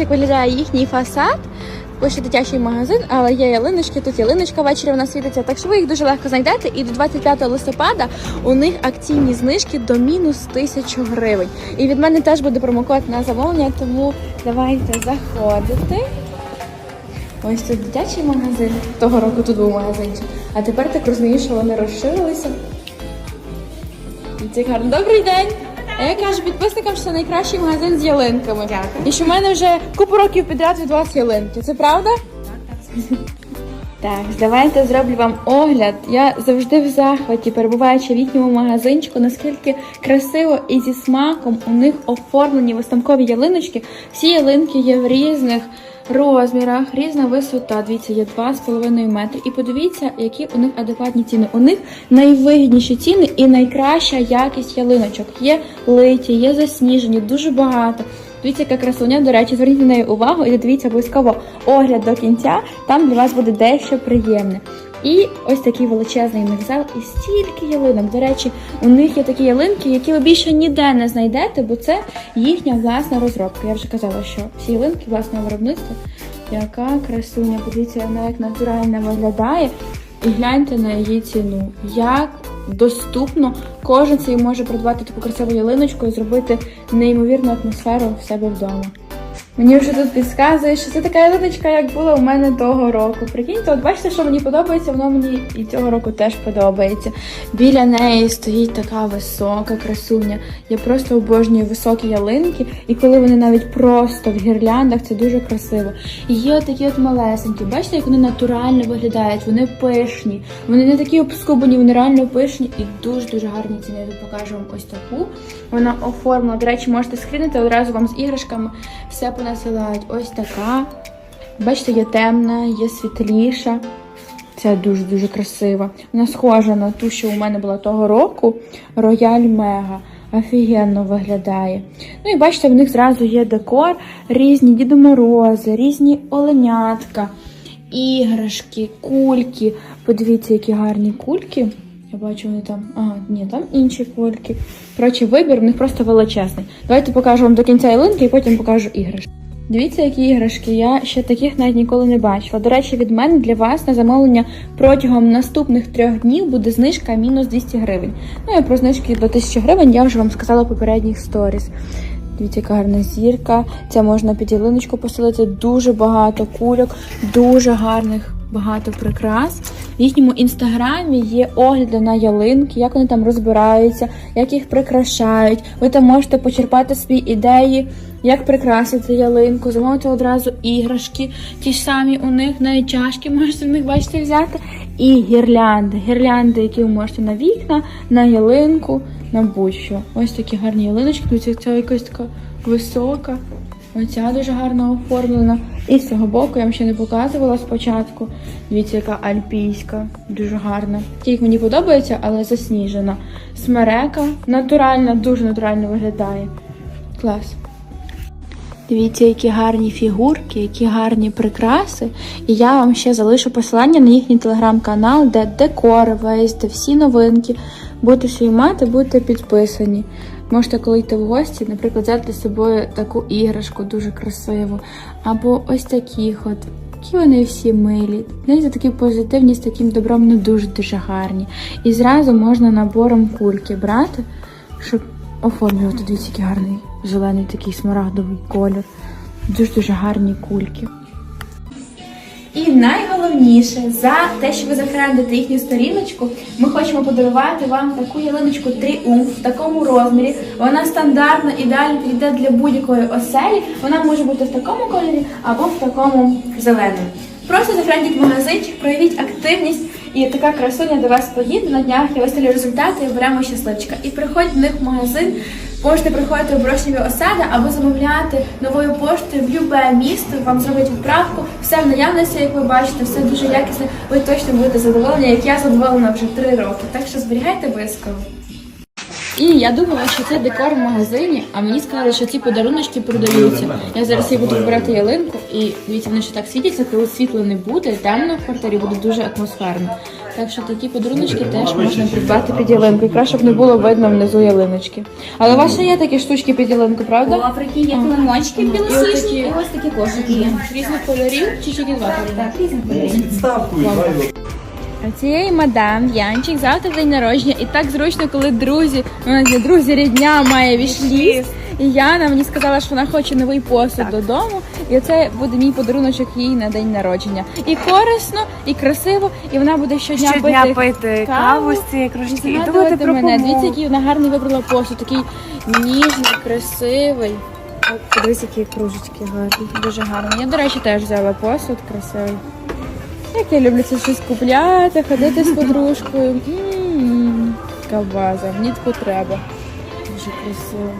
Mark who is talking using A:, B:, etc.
A: Ось як виглядає їхній фасад. Лише дитячий магазин, але є ялиночки, тут ялиночка ввечері вона світиться, так що ви їх дуже легко знайдете. І до 25 листопада у них акційні знижки до мінус тисячу гривень. І від мене теж буде промокод на замовлення, тому давайте заходити. Ось тут дитячий магазин. Того року тут був магазинчик. А тепер так розумію, що вони розширилися. І. Добрий день! А я кажу підписникам, що це найкращий магазин з ялинками.
B: Дякую.
A: І що в мене вже купу років підряд від вас ялинки. Це правда? Так, давайте зроблю вам огляд. Я завжди в захваті, перебуваючи в їхньому магазинчику, наскільки красиво і зі смаком у них оформлені виставкові ялиночки. Всі ялинки є в різних розмірах, різна висота. Дивіться, є 2,5 метри. І подивіться, які у них адекватні ціни. У них найвигідніші ціни і найкраща якість ялиночок. Є литі, є засніжені, дуже багато. Дивіться, яка красуня, до речі, зверніть на неї увагу і дивіться обов'язково огляд до кінця. Там для вас буде дещо приємне. І ось такий величезний мигзал і стільки ялинок. До речі, у них є такі ялинки, які ви більше ніде не знайдете, бо це їхня власна розробка. Я вже казала, що всі ялинки власного виробництва. Яка красуня, подивіться, вона як натурально виглядає. І гляньте на її ціну. Як доступно кожен цей може придбати таку красиву ялиночку і зробити неймовірну атмосферу в себе вдома. Мені вже тут підказує, що це така ялиночка, як була у мене того року. Прикиньте, от бачите, що мені подобається, воно мені і цього року теж подобається. Біля неї стоїть така висока красуня. Я просто обожнюю високі ялинки, і коли вони навіть просто в гірляндах, це дуже красиво. І є от такі от малесенькі. Бачите, як вони натурально виглядають, вони пишні, вони не такі обскубані, вони реально пишні і дуже-дуже гарні ціни. Я тут покажу вам ось таку. Вона оформлена. До речі, можете скрінити одразу вам з іграшками. Все понасилають. Ось така. Бачите, є темна, є світліша. Це дуже-дуже красива. Вона схожа на ту, що у мене була того року. Рояль Мега. Офігенно виглядає. Ну і бачите, в них зразу є декор, різні Діди Морози, різні оленятка, іграшки, кульки. Подивіться, які гарні кульки. Я бачу, вони там. Ага, ні, там інші кульки. Коротше, вибір в них просто величезний. Давайте покажу вам до кінця ялинки і потім покажу іграшки. Дивіться, які іграшки. Я ще таких навіть ніколи не бачила. До речі, від мене для вас на замовлення протягом наступних трьох днів буде знижка мінус 200 гривень. Ну і про знижки до 1000 гривень я вже вам сказала в попередніх сторіс. Дивіться, яка гарна зірка. Це можна під ялиночку посилити. Дуже багато кульок, дуже гарних. Багато прикрас. В їхньому інстаграмі є огляди на ялинки, як вони там розбираються, як їх прикрашають. Ви там можете почерпати свої ідеї, як прикрасити ялинку, замовити одразу іграшки, ті ж самі у них навіть чашки можете в них бачите взяти. І гірлянди. Гірлянди, які ви можете на вікна, на ялинку, на будь-що. Ось такі гарні ялиночки. Дивіться, ця якась така висока. Оця дуже гарно оформлена. І з цього боку я вам ще не показувала спочатку. Дивіться, яка альпійська, дуже гарна. Тільки мені подобається, але засніжена. Смерека натуральна, дуже натурально виглядає. Клас. Дивіться, які гарні фігурки, які гарні прикраси. І я вам ще залишу посилання на їхній телеграм-канал, де декор весь, де всі новинки. Будете мати, будете підписані. Можете, коли йти в гості, наприклад, взяти з собою таку іграшку дуже красиву. Або ось таких от. Які вони всі милі. Знаєте, такі позитивні, з таким добром, ну дуже-дуже гарні. І зразу можна набором кульки брати, щоб оформлювати. Дивіться, який гарний зелений такий смарагдовий колір. Дуже-дуже гарні кульки. І найголовніше за те, що ви зафрендите їхню сторіночку, ми хочемо подарувати вам таку ялиночку Тріумф в такому розмірі. Вона стандартно, ідеально підійде для будь-якої оселі. Вона може бути в такому кольорі або в такому зеленому. Просто зафрендіть магазинчик, проявіть активність, і така красуня до вас поїде на днях. Я виставлю результати і беремо щасливчика. І приходьте до них в магазин. Можете приходити в Брошневі осади або замовляти новою поштою в любе місто. Вам зроблять відправку. Все в наявності, як ви бачите, все дуже якісне. Ви точно будете задоволені, як я задоволена вже три роки. Так що зберігайте обов'язково. І я думала, що це декор в магазині, а мені сказали, що ці подаруночки продаються. Я зараз її буду вибирати ялинку, і дивіться, вони ще так світяться, коли світла не буде, темно в квартирі буде дуже атмосферно. Так що такі подаруночки теж можна придбати під ялинку. Якраз щоб не було видно внизу ялиночки. Але у вас ще є такі штучки під ялинку,
B: У
A: правда?
B: Африки є килимочки білосніжні,
A: такі.
B: і ось такі кошики є.
A: Різних кольорів чи тільки два кольори?
B: Так, різних кольорів.
C: І хай
A: А цієї мадам Янчик завтра день народження, і так зручно, коли друзі, не друзі, рідня має вішліст. І Яна мені сказала, що вона хоче новий посуд додому, і це буде мій подаруночок їй на день народження. І корисно, і красиво, і вона буде щодня,
D: Щодня
A: пити
D: пити
A: каву
D: з цієї кружки і думати про
A: мене. Дивіться, який вона гарний вибрала посуд, такий ніжний, красивий.
D: Подивись, які кружечки гарні.
A: Дуже гарно. Я, до речі, теж взяла посуд красивий. Як я люблю це щось купляти, ходити з подружкою. М, Така база, мені таку треба. Дуже красиво.